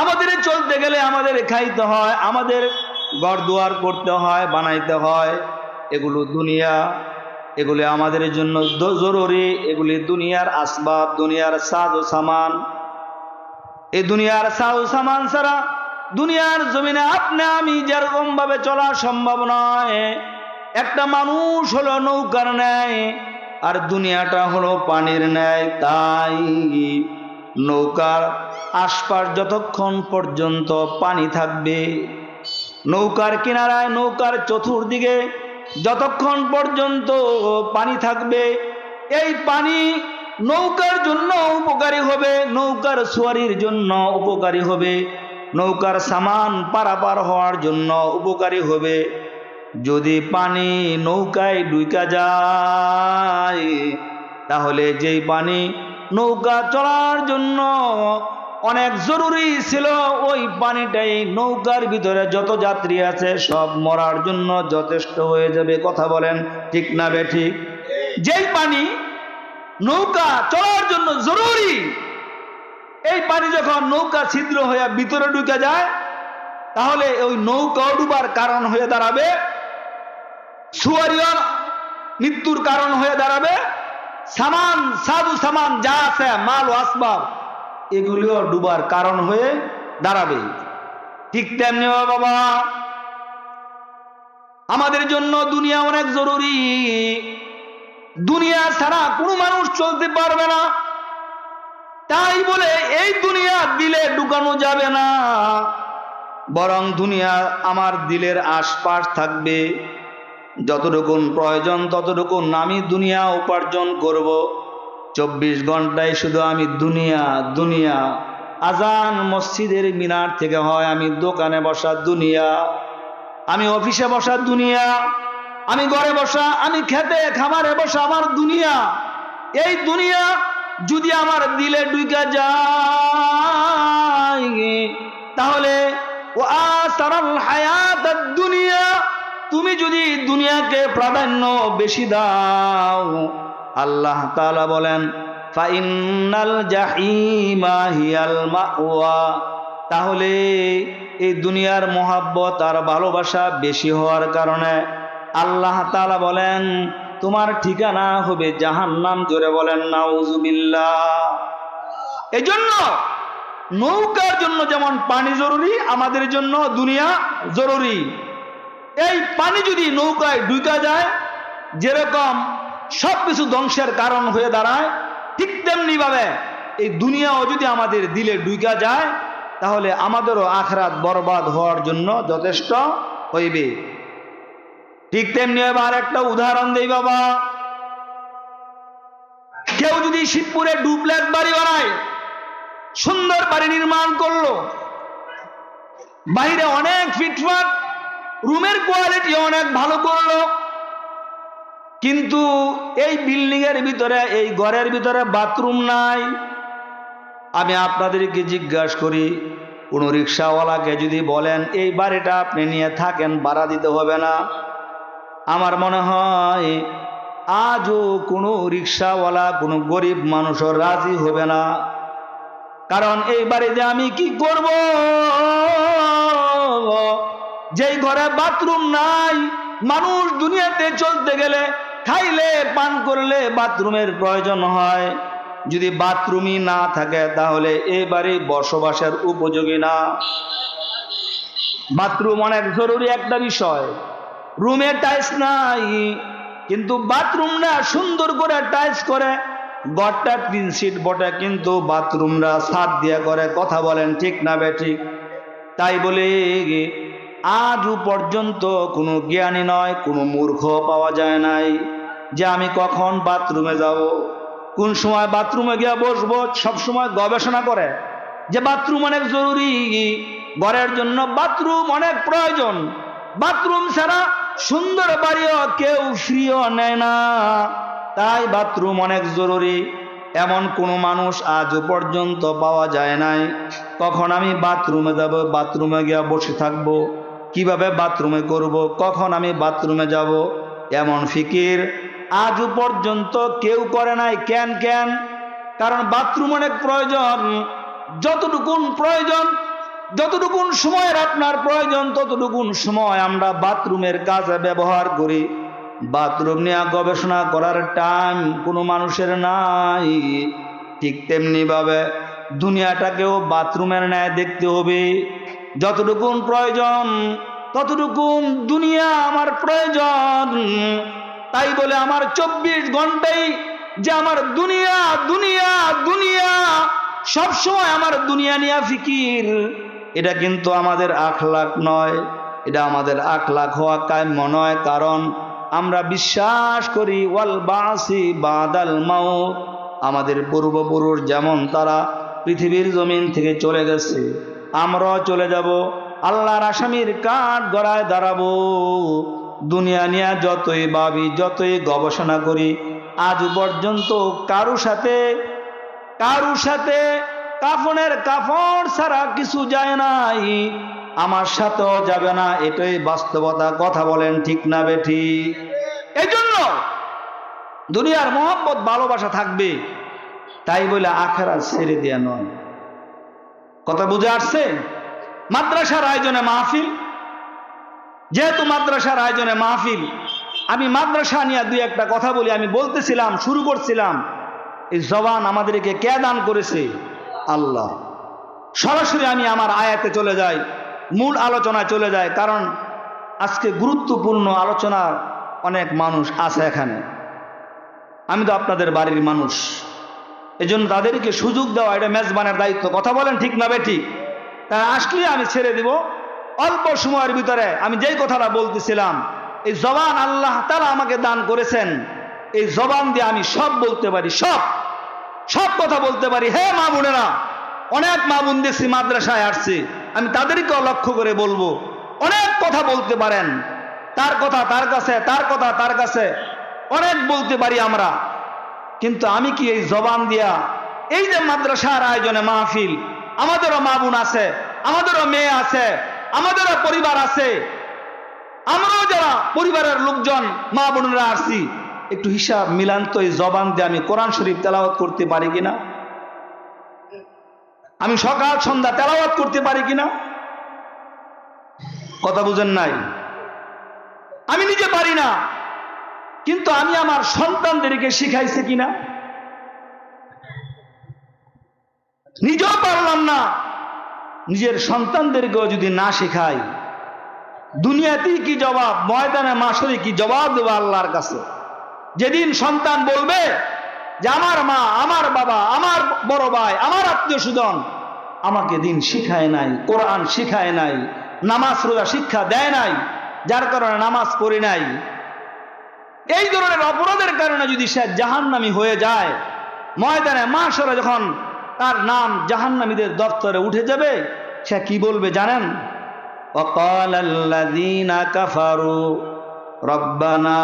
আমাদের চলতে গেলে আমাদের খাইতে হয়, আমাদের ঘর দুয়ার করতে হয়, বানাইতে হয়। এগুলো দুনিয়া, এগুলি আমাদের জন্য জরুরি। এগুলি দুনিয়ার আসবাব, দুনিয়ার সাজ ও সামান। এই দুনিয়ার সাজ সামান ছাড়া দুনিয়ার জমিনে আপনি আমি যেরকম ভাবে চলা সম্ভব নয়। একটা মানুষ হলো নৌকার ন্যায়, আর দুনিয়াটা হলো পানির ন্যায়। তাই নৌকার আশপাশ যতক্ষণ পর্যন্ত পানি থাকবে, নৌকার কিনারায় নৌকার চতুর্দিকে যতক্ষণ পর্যন্ত পানি থাকবে, এই পানি নৌকার জন্য উপকারী হবে, নৌকার সোয়ারির জন্য উপকারী হবে, নৌকার সামান পারাপার হওয়ার জন্য উপকারী হবে। যদি পানি নৌকায় ডুইকা যায়, তাহলে যেই পানি নৌকা চলার জন্য অনেক জরুরি ছিল, ওই পানিটাই নৌকার ভিতরে যত যাত্রী আছে সব মরার জন্য যথেষ্ট হয়ে যাবে, কথা বলেন ঠিক না বে ঠিক যেই পানি নৌকা চলার জন্য জরুরি, এই পানি যখন নৌকা ছিদ্র হয়ে ভিতরে ঢুকে যায়, তাহলে ওই নৌকা ডুবার কারণ হয়ে দাঁড়াবে সুয়ারিয়ার মৃত্যুর কারণ হয়ে দাঁড়াবে, সামান সাধু সামান যা আছে, মাল আসবাব এগুলিও ডুবার কারণ হয়ে দাঁড়াবে। ঠিক তেমনি বাবা। আমাদের জন্য দুনিয়া অনেক জরুরি। দুনিয়া ছাড়া কোনো মানুষ চলতে পারবে না। তাই বলে এই দুনিয়া দিলে ঢুকানো যাবে না। বরং দুনিয়া আমার দিলের আশপাশ থাকবে। যতটুকুন প্রয়োজন ততটুকুন আমি দুনিয়া উপার্জন করব। চব্বিশ ঘন্টায় শুধু আমি দুনিয়া দুনিয়া। আজান মসজিদের মিনার থেকে হয়, আমি দোকানে বসা দুনিয়া। আমি অফিসে বসা দুনিয়া। আমি ঘরে বসা, আমি খেতে খামারে বসা আমার দুনিয়া। এই দুনিয়া যদি আমার দিলে ডুইকা যায়, তাহলে ও আসারাল হায়াত দুনিয়া। তুমি যদি দুনিয়াকে প্রাধান্য বেশি দাও আল্লাহ তাআলা বলেন ফাইনাল জাহিমা হিয়াল মাওয়া। তাহলে এই দুনিয়ার মোহাব্বত আর ভালোবাসা বেশি হওয়ার কারণে আল্লাহ তাআলা বলেন, তোমার ঠিকানা হবে জাহান্নাম। জোরে বলেন, নাউজুবিল্লাহ। এজন্য নৌকার জন্য যেমন পানি জরুরি, আমাদের জন্য দুনিয়া জরুরি। এই পানি যদি নৌকায় ডুইকা যায়, যেরকম সব কিছু ধ্বংসের কারণ হয়ে দাঁড়ায়। ঠিক তেমনি ভাবে এই দুনিয়াও যদি আমাদের দিলে ডুইকা যায়, তাহলে আমাদেরও আখরাত বরবাদ হওয়ার জন্য যথেষ্ট হইবে। ঠিক তেমনি এবার একটা উদাহরণ দেই বাবা। কেউ যদি শিবপুরে ডুপ্লেক বাড়ি বানায়, সুন্দর বাড়ি নির্মাণ করল, বাইরে অনেক ফিটফাট, রুমের কোয়ালিটি অনেক ভালো করল কিন্তু এই বিল্ডিং এর ভিতরে, এই ঘরের ভিতরে বাথরুম নাই। আমি আপনাদেরকে জিজ্ঞাসা করি, কোনো রিক্সাওয়ালাকে যদি বলেন, এই বাড়িটা আপনি নিয়ে থাকেন, ভাড়া দিতে হবে না। আমার মনে হয়, আজও কোনো রিক্সাওয়ালা, কোনো গরিব মানুষও রাজি হবে না। কারণ এই বাড়িতে আমি কি করব? যেই ঘরে বাথরুম নাই মানুষ দুনিয়াতে চলতে গেলে খাইলে, পান করলে বাথরুমের প্রয়োজন হয়। যদি বাথরুমই না থাকে, তাহলে এই বাড়ি বসবাসের উপযোগী না। বাথরুম অনেক জরুরি একটা বিষয়। রুমে টাইলস নাই, কিন্তু বাথরুমটা সুন্দর করে টাইলস করে। গড়টা তিন সিট বটে, কিন্তু বাথরুমরা সাত দিয়া করে, কথা বলেন ঠিক না বে ঠিক? তাই বলে আজও পর্যন্ত কোনো জ্ঞানী নয়, কোনো মূর্খ পাওয়া যায় নাই যে আমি কখন বাথরুমে যাব। কোন সময় বাথরুমে গিয়ে বসবো, সব সময় গবেষণা করে যে বাথরুম অনেক জরুরি, ঘরের জন্য বাথরুম অনেক প্রয়োজন। বাথরুম ছাড়া সুন্দর বাড়িও কেউ ফ্রিও নেয় না। তাই বাথরুম অনেক জরুরি, এমন কোনো মানুষ আজও পর্যন্ত পাওয়া যায় নাই। কখন আমি বাথরুমে যাব, বাথরুমে গিয়ে বসে থাকব। কীভাবে বাথরুমে করব, কখন আমি বাথরুমে যাব, এমন ফিকির আজ পর্যন্ত কেউ করে নাই, কেন কেন? কারণ বাথরুম অনেক প্রয়োজন, যতটুকুন প্রয়োজন, যতটুকুন সময়ের আপনার প্রয়োজন, ততটুকুন সময় আমরা বাথরুমের কাজে ব্যবহার করি। বাথরুম নিয়ে গবেষণা করার টাইম কোনো মানুষের নাই। ঠিক তেমনি ভাবে দুনিয়াটাকেও বাথরুমের ন্যায় দেখতে হবে। যতটুকুন প্রয়োজন, ততটুকুন দুনিয়া আমার প্রয়োজন। তাই বলে আমার চব্বিশ ঘন্টাই যে আমার দুনিয়া দুনিয়া দুনিয়া, সব সময় আমার দুনিয়া নিয়ে ফিকির। এটা কিন্তু আমাদের আখ লাখ নয়, এটা আমাদের আখ লাখ হওয়া কাম্য নয়, কারণ আমরা বিশ্বাস করি, ওয়াল বাসি বাদাল মাও আমাদের পূর্বপুরুষ যেমন তারা পৃথিবীর জমিন থেকে চলে গেছে আমরাও চলে যাব। আল্লাহর আসামির কাঠ গড়ায় দাঁড়াবো। দুনিয়া নিয়ে যতই ভাবি, যতই গবেষণা করি, আজ পর্যন্ত কারু সাথে কারু সাথে কাফনের কাফন ছাড়া কিছু যায় নাই। আমার সাথেও যাবে না, এটাই বাস্তবতা। কথা বলেন ঠিক না বেঠি? এই জন্য দুনিয়ার মোহাম্মত ভালোবাসা থাকবে। তাই বলে আখেরা ছেড়ে দেয়া নয়। কথা বুঝে আসছে মাদ্রাসার আয়োজনে মাহফিল? যেহেতু মাদ্রাসার আয়োজনে মাহফিল, আমি মাদ্রাসা নিয়ে দুই একটা কথা বলি, আমি বলতেছিলাম, শুরু করছিলাম। এই জবান আমাদেরকে কে দান করেছে? আল্লাহ। সরাসরি আমি আমার আয়াতে চলে যাই, মূল আলোচনায় চলে যায় কারণ আজকে গুরুত্বপূর্ণ আলোচনার অনেক মানুষ আছে এখানে। আমি তো আপনাদের বাড়ির মানুষ। এজন্য তাদেরকে সুযোগ দেওয়া, এটা মেজবানের দায়িত্ব। কথা বলেন ঠিক না ঠিক? তাই আসলে আমি ছেড়ে দিব। অল্প সময়ের ভিতরে আমি যেই কথাটা বলতেছিলাম, এই জবান আল্লাহ তারা আমাকে দান করেছেন। এই জবান দিয়ে আমি সব বলতে পারি, সব। সব কথা বলতে পারি। হে মা বোনেরা, অনেক মা বোন দেখছি মাদ্রাসায় আসছে। আমি তাদেরকেও লক্ষ্য করে বলব, অনেক কথা বলতে পারেন। তার কথা তার কাছে, তার কথা তার কাছে। অনেক বলতে পারি আমরা। কিন্তু আমি কি এই জবান দিয়া, এই যে মাদ্রাসার আয়োজনে মাহফিল, আমাদেরও মা বোন আছে, আমাদেরও মেয়ে আছে, আমাদেরও পরিবার আছে, আমরাও যারা পরিবারের লোকজন মা বোনেরা আসছি, একটু হিসাব মিলান তো এই জবান দিয়ে আমি কোরআন শরীফ তেলাওয়াত করতে পারি কিনা? আমি সকাল, সন্ধ্যা তেলাওয়াত করতে পারি কিনা? কথা বুঝেন নাই? আমি নিজে পারি না। কিন্তু আমি আমার সন্তানদেরকে শিখাইছে কিনা? নিজেও পারলাম না। নিজের সন্তানদেরকেও যদি না শেখাই, দুনিয়াতেই কি জবাব, ময়দানে মাসরে কি জবাব দেবো আল্লাহর কাছে? যেদিন সন্তান বলবে যে, আমার মা, আমার বাবা, আমার বড় ভাই, আমার আত্মীয় স্বজন আমাকে দিন শিখায় নাই, কোরআন শিখায় নাই, নামাজ রোজা শিক্ষা দেয় নাই, যার কারণে নামাজ পড়ি নাই। এই ধরনের অপরাধের কারণে যদি সে জাহান্নামি হয়ে যায় ময়দানে মাসরে যখন তার নাম জাহান্নামীদের দপ্তরে উঠে যাবে সে কি বলবে জানেন وقال الذين كفروا ربنا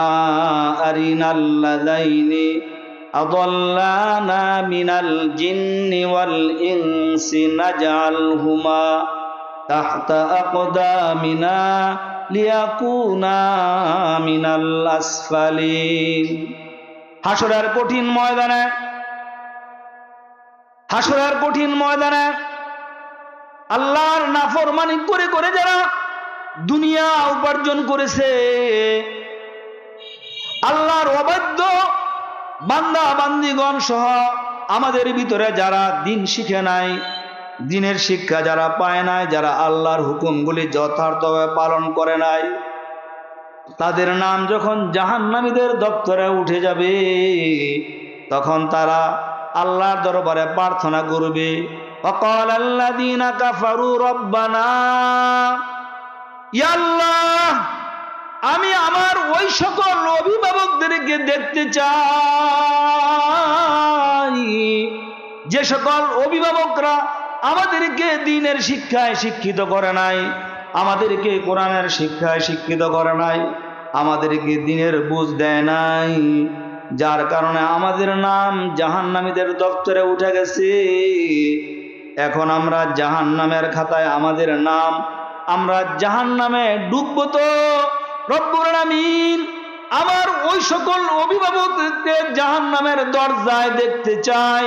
أرنا الذين أضلانا من الجن والإنس نجعلهما تحت أقدامنا লিয়াকুনা কঠিন ময়দানে হাসরের কঠিন ময়দানে আল্লাহর নাফরমানি করে করে যারা দুনিয়া উপার্জন করেছে, আল্লাহর অবাধ্য বান্দা বান্দিগণ সহ আমাদের ভিতরে যারা দিন শিখে নাই দিনের শিক্ষা যারা পায় নাই, যারা আল্লাহর হুকুমগুলি যথার্থভাবে পালন করে নাই, তাদের নাম যখন জাহান্নামীদের দপ্তরে উঠে যাবে, তখন তারা আল্লাহর দরবারে প্রার্থনা করবে, অকল আল্লাদিনা কাফারু রব্বানা আমি আমার ওই সকল অভিভাবকদেরকে দেখতে চাই। যে সকল অভিভাবকরা আমাদেরকে দিনের শিক্ষায় শিক্ষিত করে নাই, আমাদেরকে কোরআনের শিক্ষায় শিক্ষিত করে নাই, আমাদেরকে দিনের বুঝ দেয় নাই, যার কারণে আমাদের নাম জাহান্নামীদের দপ্তরে উঠে গেছে। এখন আমরা জাহান্নামের খাতায় আমাদের নাম, আমরা জাহান্নামে ডুববো তো আমার ওই সকল অভিভাবকদের জাহান্নামের দরজায় দেখতে চাই।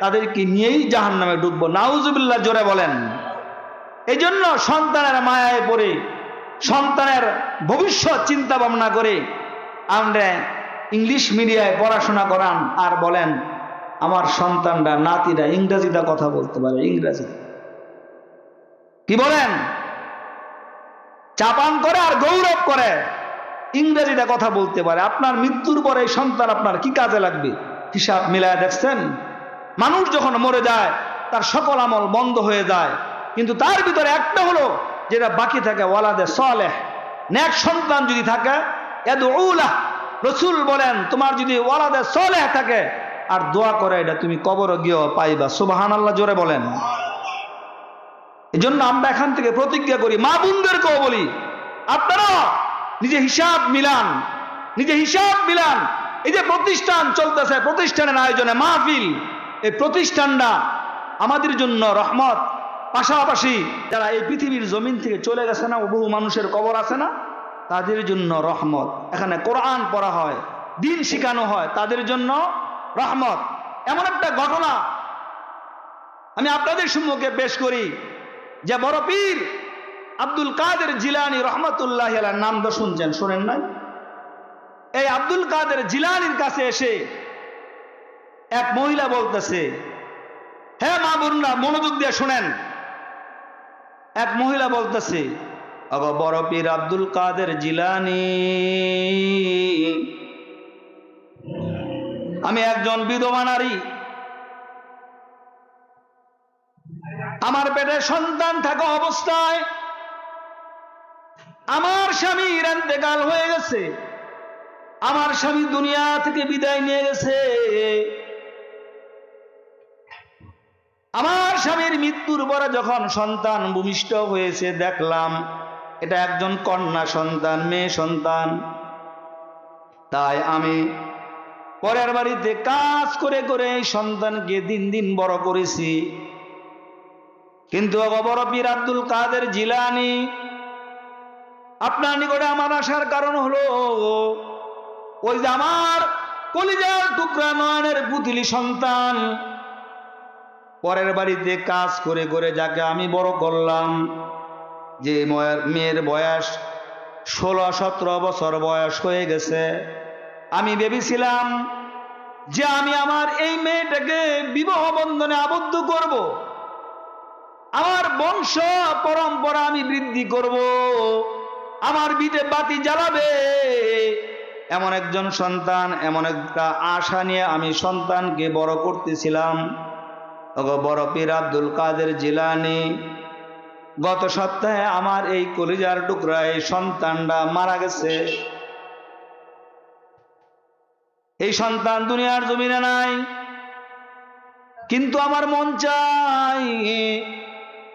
তাদেরকে নিয়েই জাহান্নামে ডুববো নাউজুবিল্লাহ জোরে বলেন। এই জন্য সন্তানের মায়ায় পড়ে, সন্তানের ভবিষ্যৎ চিন্তা ভাবনা করে আমরা ইংলিশ মিডিয়ায় পড়াশোনা করান আর বলেন, আমার সন্তানরা, নাতিরা ইংরেজিটা কথা বলতে পারে, ইংরেজি। কি বলেন? চাপান করে আর গৌরব করে ইংরেজিতে কথা বলতে পারে। আপনার মৃত্যুর পরে সন্তান আপনার কি কাজে লাগবে? হিসাব মিলায় দেখছেন? মানুষ যখন মরে যায়, তার সকল আমল বন্ধ হয়ে যায়। কিন্তু তার ভিতরে একটা হলো, যেটা বাকি থাকে, ওয়ালাদে সলেহ। ন্যাক সন্তান যদি থাকে রসুল বলেন, তোমার যদি ওয়ালাদে সলেহ থাকে, আর দোয়া করে এটা তুমি কবর গিয়েও পাইবা। সুবাহান আল্লাহ জোরে বলেন। এই জন্য আমরা এখান থেকে প্রতিজ্ঞা করি, মা বোনদেরকেও বলি, আপনারা নিজে হিসাব মিলান, নিজে হিসাব মিলান। এই যে প্রতিষ্ঠান চলতেছে, প্রতিষ্ঠানের আয়োজনে মাহফিল এই প্রতিষ্ঠানটা আমাদের জন্য রহমত। পাশাপাশি যারা এই পৃথিবীর জমিন থেকে চলে গেছে না, বহু মানুষের কবর আছে না, তাদের জন্য রহমত। এখানে কোরআন পড়া হয়, দিন শিখানো হয়, তাদের জন্য রহমত। এমন একটা ঘটনা আমি আপনাদের সম্মুখে পেশ করি, যে বড় পীর আব্দুল কাদের জিলানি রহমতুল্লাহ নাম তো শুনছেন, শোনেন নাই? এই আব্দুল কাদের জিলানির কাছে এসে এক মহিলা বলতেছে হ্যাঁ মা বোনরা, মনোযোগ দিয়ে শুনেন। এক মহিলা বলতেছে বড় পীর আব্দুল কাদের জিলানি, আমি একজন বিধবা নারী। আমার পেটে সন্তান থাকা অবস্থায় আমার স্বামী ইরান্তেকাল হয়ে গেছে। আমার স্বামী দুনিয়া থেকে বিদায় নিয়ে গেছে। আমার স্বামীর মৃত্যুর পরে যখন সন্তান ভূমিষ্ঠ হয়েছে, দেখলাম এটা একজন কন্যা সন্তান, মেয়ে সন্তান। তাই আমি পরের বাড়িতে কাজ করে করে সন্তানকে দিন দিন বড় করেছি। কিন্তু বড় পীর আব্দুল কাদের জিলানি, আপনার নিকটে আমার আসার কারণ হলো, ওই যে আমার কলিজার টুকরা নয়নের পুতিলি সন্তান পরের বাড়িতে কাজ করে করে যাকে আমি বড় করলাম, যে মেয়ের বয়স ষোলো সতেরো বছর বয়স হয়ে গেছে, আমি ভেবেছিলাম যে আমি আমার এই মেয়েটাকে বিবাহ বন্ধনে আবদ্ধ করব। আমার বংশ পরম্পরা আমি বৃদ্ধি করব। আমার বিটে বাতি জ্বালাবে এমন একজন সন্তান, এমন একটা আশা নিয়ে আমি সন্তানকে বড় করতেছিলাম বড় পীর আব্দুল কাদের জিলানি, গত সপ্তাহে আমার এই কলিজার টুকরায় সন্তানটা মারা গেছে। এই সন্তান দুনিয়ার জমিনে নাই, কিন্তু আমার মন চাই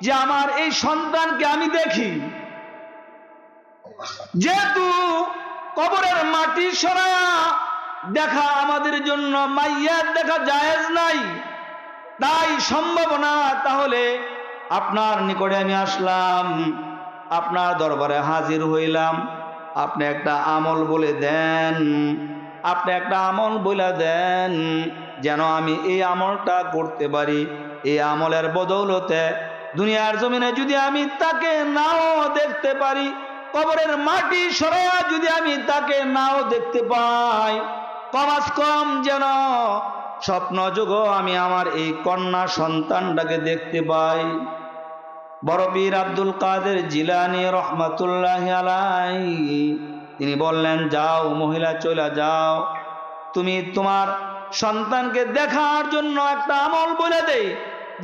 যে আমার এই সন্তানকে আমি দেখি। যেহেতু কবরের মাটি সরা, দেখা আমাদের জন্য মাইয়ার দেখা জায়েজ নাই। তাই সম্ভব না, তাহলে আপনার নিকটে আমি আসলাম, আপনার দরবারে হাজির হইলাম। আপনি একটা আমল বলে দেন, আপনি একটা আমল বলে দেন, যেন আমি এই আমলটা করতে পারি। এই আমলের বদৌলতে দুনিয়ার জমিনে যদি আমি তাকে নাও দেখতে পারি, কবরের মাটি সরাইয়া যদি আমি তাকে নাও দেখতে পাই কমাস কম যেন স্বপ্ন যুগ, আমি আমার এই কন্যা সন্তানটাকে দেখতে পাই। বড় পীর আব্দুল কাদের জিলানি রহমাতুল্লাহ আলাই তিনি বললেন, যাও মহিলা চলে যাও। তুমি তোমার সন্তানকে দেখার জন্য একটা আমল বলে দে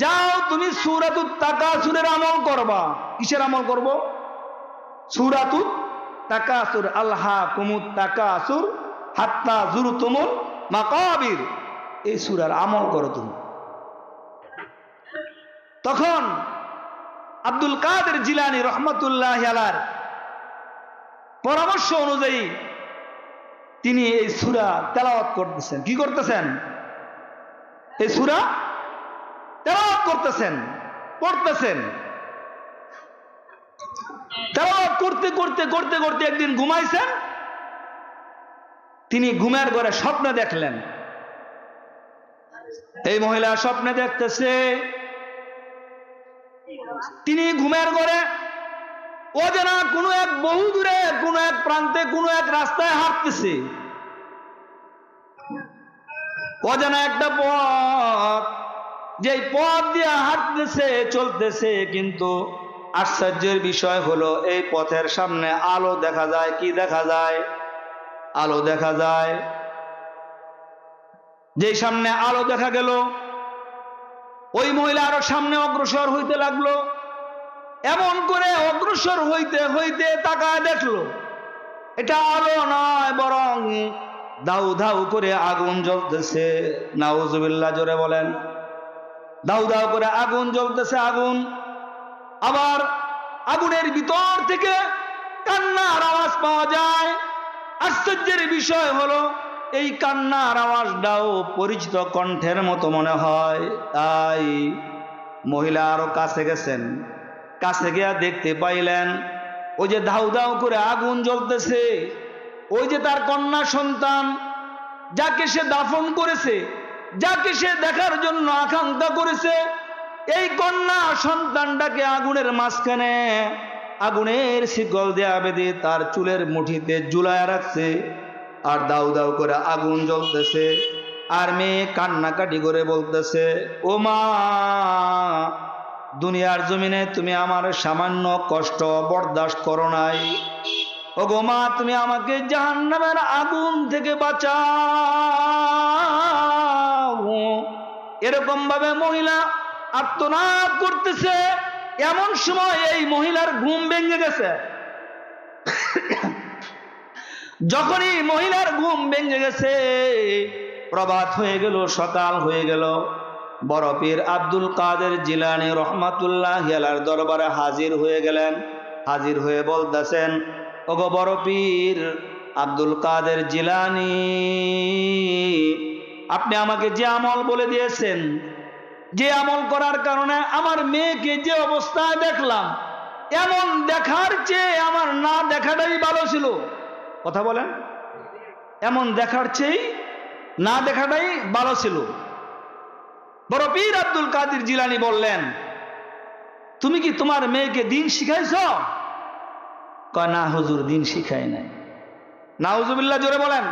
যাও, তুমি সুরাতুত তাকাসুরের আমল করবা। কিসের আমল করব? সুরাতুত তাকাসুর আল্লাহ কুমুত তাকাসুর, হাত্তা জুরু তুমুল মাকাবির। এই সুরার আমল করো তুমি। তখন আব্দুল কাদের জিলানি রহমতুল্লাহ আলার পরামর্শ অনুযায়ী তিনি এই সুরা তেলাওয়াত করতেছেন। কি করতেছেন? এই সুরা তেলাওয়াত করতেছেন, পড়তেছেন। তেলাওয়াত করতে করতে করতে করতে একদিন ঘুমাইছেন। তিনি ঘুমের ঘরে স্বপ্ন দেখলেন। এই মহিলা স্বপ্নে দেখতেছে। তিনি ঘুমের ঘরে অজানা কোনো এক বহু দূরে, কোনো এক প্রান্তে, কোনো এক রাস্তায় হাঁটতেছে। অজানা একটা পথ যে পথ দিয়ে হাঁটতেছে, চলতেছে, কিন্তু আশ্চর্যের বিষয় হলো, এই পথের সামনে আলো দেখা যায়, কি দেখা যায়? আলো দেখা যায় যে সামনে আলো দেখা গেল, ওই মহিলা আরও সামনে অগ্রসর হইতে লাগল। এমন করে অগ্রসর হইতে হইতে তাকায় দেখল, এটা আলো নয়, বরং দাউ ধাউ করে আগুন জ্বলতেছে। নাউজুবিল্লাহ, জোরে বলেন। দাউ দাউ করে আগুন জ্বলতেছে, আগুন। আবার আগুনের ভিতর থেকে কান্নার আওয়াজ পাওয়া যায়। আশ্চর্যের বিষয় হলো এই কান্নার আওয়াজটাও পরিচিত কণ্ঠের মতো মনে হয়। তাই মহিলা আরও কাছে গেছেন। কাছে গিয়া দেখতে পাইলেন, ওই যে ধাউ ধাউ করে আগুন জ্বলতেছে। ওই যে তার কন্যা সন্তান, যাকে সে দাফন করেছে, যাকে সে দেখার জন্য আকাঙ্ক্ষা করেছে, এই কন্যা সন্তানটাকে আগুনের মাঝখানে, আগুনের শিকল দেয়া বেঁধে তার চুলের মুঠিতে জুলায় রাখছে। আর দাউ দাউ করে আগুন জ্বলতেছে। আর মেয়ে কান্নাকাটি করে বলতেছে, ও মা, দুনিয়ার জমিনে তুমি আমার সামান্য কষ্ট বরদাস্ত করো নাই। ও গো মা, তুমি আমাকে জাহান্নামের আগুন থেকে বাঁচাও। এরকম ভাবে মহিলা আত্মনাদ করতেছে, এমন সময় এই মহিলার ঘুম ভেঙে গেছে। যখনই মহিলার ঘুম ভেঙে গেছে, প্রভাত হয়ে গেল, সকাল হয়ে গেল। বরফির আব্দুল কাদের জিলানি রহমাতুল্লাহ হিয়ালার দরবারে হাজির হয়ে গেলেন। হাজির হয়ে বলতেছেন, ওগো বরফির আব্দুল কাদের জিলানি, আপনি আমাকে যে আমল বলে দিয়েছেন, যে আমল করার কারণে আমার মেয়েকে যে অবস্থায় দেখলাম, এমন দেখার চেয়ে আমার না দেখাটাই ভালো ছিল। কথা বলেন। এমন দেখার চেয়ে না দেখাটাই ভালো ছিল। বড় পীর আব্দুল কাদির জিলানি বললেন, তুমি কি তোমার মেয়েকে দিন শিখাইছ? কয়, না হুজুর, দিন শিখাই নাই। না হুজুবিল্লাহ জোরে বলেন,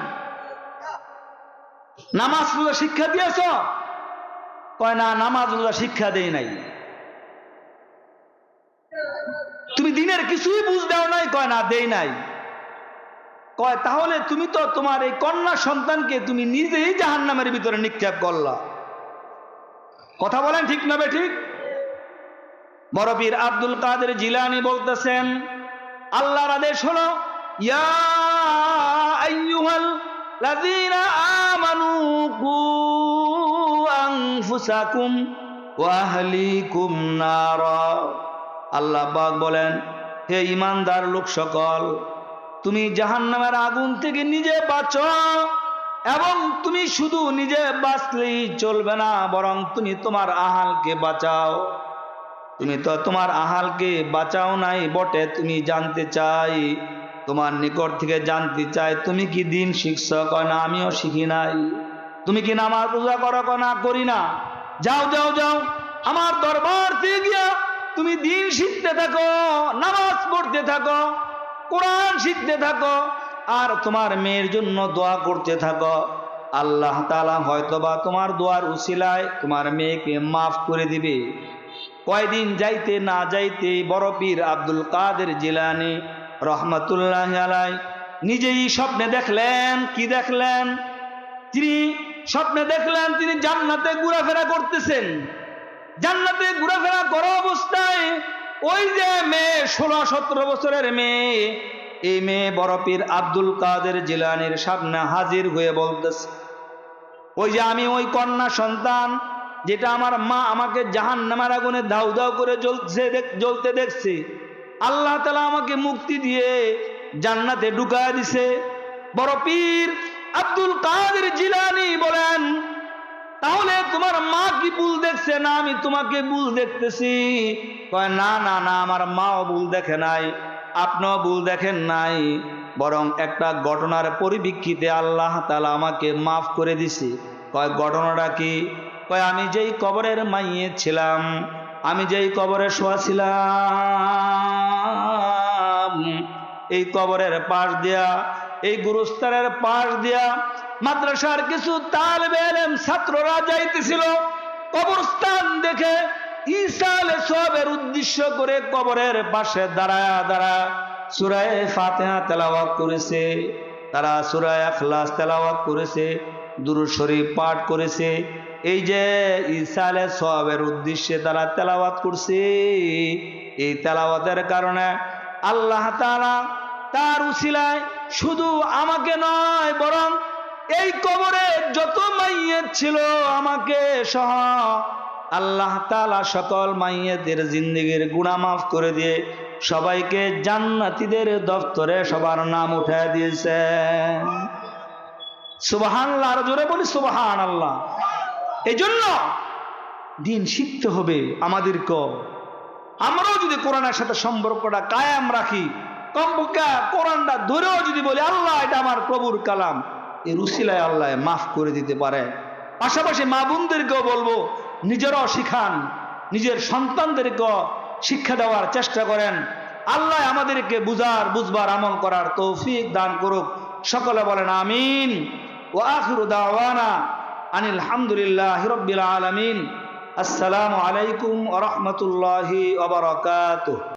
নামাজ রোজা শিক্ষা দিয়েছ? কয়, না, নামাজ রোজা শিক্ষা দেই নাই। তুমি দিনের কিছুই বুঝ দাও নাই? কয়, না, দেই নাই। কয়, তাহলে তুমি তো তোমার এই কন্যা সন্তানকে তুমি নিজেই জাহান নামের ভিতরে নিক্ষেপ করলা। কথা বলেন ঠিক না ঠিক? বরফির আব্দুল কাদের জিলানি বলতেছেন, আল্লাহর আদেশ হলো আল্লাহ বলেন, হে ইমানদার লোক সকল তুমি জাহান্নামের আগুন থেকে নিজে বাঁচো এবং তুমি শুধু নিজে বাঁচলেই চলবে না, বরং তুমি তোমার আহালকে বাঁচাও। তুমি তো তোমার আহালকে বাঁচাও নাই, বটে, তুমি জানতে চাই, তোমার নিকট থেকে জানতে চাই, তুমি কি দিন শিখছ কয় না আমিও শিখি নাই। তুমি কি নামাজ পূজা করো না করি না। যাও যাও যাও, আমার দরবার থেকে গিয়া তুমি দিন শিখতে থাকো, নামাজ পড়তে থাকো। কোরআন শিখতে থাকো আর তোমার মেয়ের জন্য দোয়া করতে থাকো। আল্লাহ তালা হয়তোবা তোমার দোয়ার উশিলায় তোমার মেয়েকে মাফ করে দিবে। কয়দিন যাইতে না যাইতে বড় পীর আব্দুল কাদের জিলানি রহমতুল্লাহ আলাই নিজেই স্বপ্নে দেখলেন, কি দেখলেন? তিনি স্বপ্নে দেখলেন, তিনি জান্নাতে ঘোরাফেরা করতেছেন। জান্নাতে ঘোরাফেরা করা অবস্থায় ওই যে মেয়ে ষোলো সতেরো বছরের মেয়ে, এই মেয়ে বরফির আব্দুল কাদের জিলানির সামনে হাজির হয়ে বলতেছে, ওই যে আমি ওই কন্যা সন্তান যেটা আমার মা আমাকে জাহান নামার আগুনে ধাউ ধাউ করে জ্বলছে জ্বলতে দেখছে, আল্লাহ তালা আমাকে মুক্তি দিয়ে জান্নাতে ঢুকায় দিছে। বড় আব্দুল কাদের জিলানি বলেন তাহলে তোমার মা কি ভুল দেখছে? না, আমি তোমাকে ভুল দেখতেছি। কয়, না না না, আমার মাও ভুল দেখে নাই, আপনিও ভুল দেখেন নাই। বরং একটা ঘটনার পরিপ্রেক্ষিতে আল্লাহ তালা আমাকে মাফ করে দিছে। কয়, ঘটনাটা কি? কয়, আমি যেই কবরের মাইয়ে ছিলাম, আমি যেই কবরে শোয়া ছিলাম, এই কবরের পাশ দিয়া এই গুরুস্থানের পাশ দিয়া মাদ্রাসার কিছু তালবে এলেম ছাত্ররা যাইতেছিল, কবরস্থান দেখে ঈসা আলে সবের উদ্দেশ্য করে কবরের পাশে দাঁড়ায়া দাঁড়া সুরায় ফাতেহা তেলাওয়াত করেছে। তারা সুরায় আখলাস তেলাওয়াত করেছে, দুরুদ শরীফ পাঠ করেছে। এই যে ঈসা আলে সবের উদ্দেশ্যে তারা তেলাওয়াত করছে, এই তেলাওয়াতের কারণে আল্লাহ তাআলা তার উসিলায় শুধু আমাকে নয়, বরং এই কবরে যত মাইয়ের ছিল আমাকে সহ আল্লাহ তালা সকল মাইয়েদের জিন্দিগির গুণা মাফ করে দিয়ে সবাইকে জান্নাতিদের দপ্তরে সবার নাম উঠায় দিয়েছে। সুবাহান আল্লাহ জোরে বলি সুবাহান আল্লাহ এই জন্য দিন শিখতে হবে আমাদেরকে আমরাও যদি কোরআনের সাথে সম্পর্কটা কায়াম রাখি কমপক্ষে কোরআনটা ধরেও যদি বলি, আল্লাহ, এটা আমার প্রভুর কালাম। এই রুসিলায় আল্লাহ মাফ করে দিতে পারে। পাশাপাশি মা বোনদেরকেও বলব, নিজেরাও শিখান। নিজের সন্তানদেরকেও শিক্ষা দেওয়ার চেষ্টা করেন। আল্লাহ আমাদেরকে বুঝার, বুঝবার, আমল করার তৌফিক দান করুক। সকলে বলেন আমিন। ও আখিরু দাওয়ানা আনিল হামদুলিল্লাহ রব্বিল আলামিন। আসসালামু আলাইকুম ওয়া রাহমাতুল্লাহি ওয়া বারাকাতুহু।